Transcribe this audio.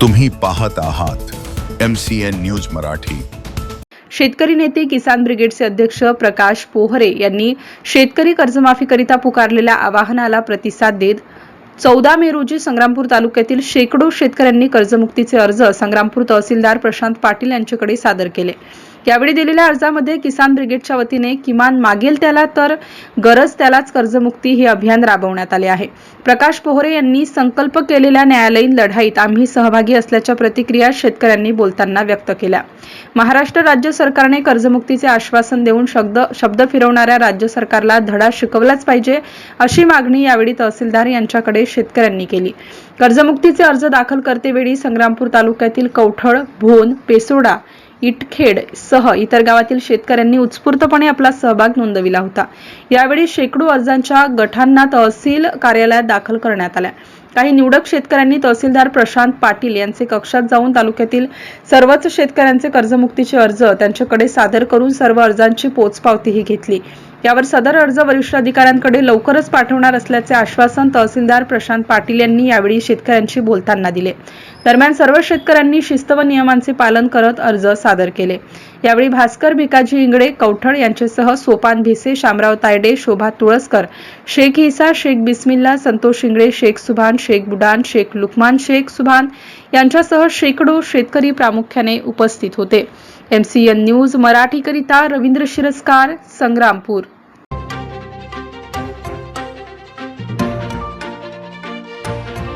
तुम्ही पाहत आहात M C N news Marathi. शेतकरी नेते किसान ब्रिगेडचे अध्यक्ष प्रकाश पोहरे यांनी शेतकरी कर्जमाफीकरिता पुकारलेल्या आवाहनाला प्रतिसाद देत चौदा मे रोजी संग्रामपूर तालुक्यातील शेकडो शेतकऱ्यांनी कर्जमुक्तीचे अर्ज संग्रामपूर तहसीलदार प्रशांत पाटील यांच्याकडे सादर केले. यावेळी दिलेल्या अर्जामध्ये किसान ब्रिगेडच्या वतीने किमान मागेल त्याला तर गरज त्यालाच कर्जमुक्ती हे अभियान राबवण्यात आले आहे. प्रकाश पोहरे यांनी संकल्प केलेल्या न्यायालयीन लढाईत आम्ही सहभागी असल्याच्या प्रतिक्रिया शेतकऱ्यांनी बोलताना व्यक्त केल्या. महाराष्ट्र राज्य सरकारने कर्जमुक्तीचे आश्वासन देऊन शब्द शब्द फिरवणाऱ्या राज्य सरकारला धडा शिकवलाच पाहिजे अशी मागणी यावेळी तहसीलदार यांच्याकडे शेतकऱ्यांनी केली. कर्जमुक्तीचे अर्ज दाखल करतेवेळी संग्रामपूर तालुक्यातील कवठळ भोन पेसोडा इटखेड सह इतर गावातील शेतकऱ्यांनी उत्स्फूर्तपणे आपला सहभाग नोंदविला होता. यावेळी शेकडो अर्जांच्या गटांना तहसील कार्यालयात दाखल करण्यात आल्या. काही निवडक शेतकऱ्यांनी तहसीलदार प्रशांत पाटील यांचे कक्षात जाऊन तालुक्यातील सर्वच शेतकऱ्यांचे कर्जमुक्तीचे अर्ज त्यांच्याकडे सादर करून सर्व अर्जांची पोचपावतीही घेतली. यावर सदर अर्ज वरिष्ठ अधिकाऱ्यांकडे लवकरच पाठवणार असल्याचे आश्वासन तहसीलदार प्रशांत पाटील यांनी यावेळी शेतकऱ्यांशी बोलताना दिले. दरम्यान सर्व शेतकऱ्यांनी शिस्त व नियमांचे पालन करत अर्ज सादर केले. यावेळी भास्कर भिकाजी इंगडे कवठळ यांच्यासह सोपान भिसे शामराव तायडे शोभा तुळसकर शेख इसा शेख बिस्मिल्ला संतोष इंगडे शेख सुभान शेख बुडान शेख लुकमान शेख सुभान यांच्यासह शेकडो शेतकरी प्रामुख्याने उपस्थित होते. एमसीएन न्यूज मराठीकरिता रवींद्र शिरस्कार संग्रामपूर.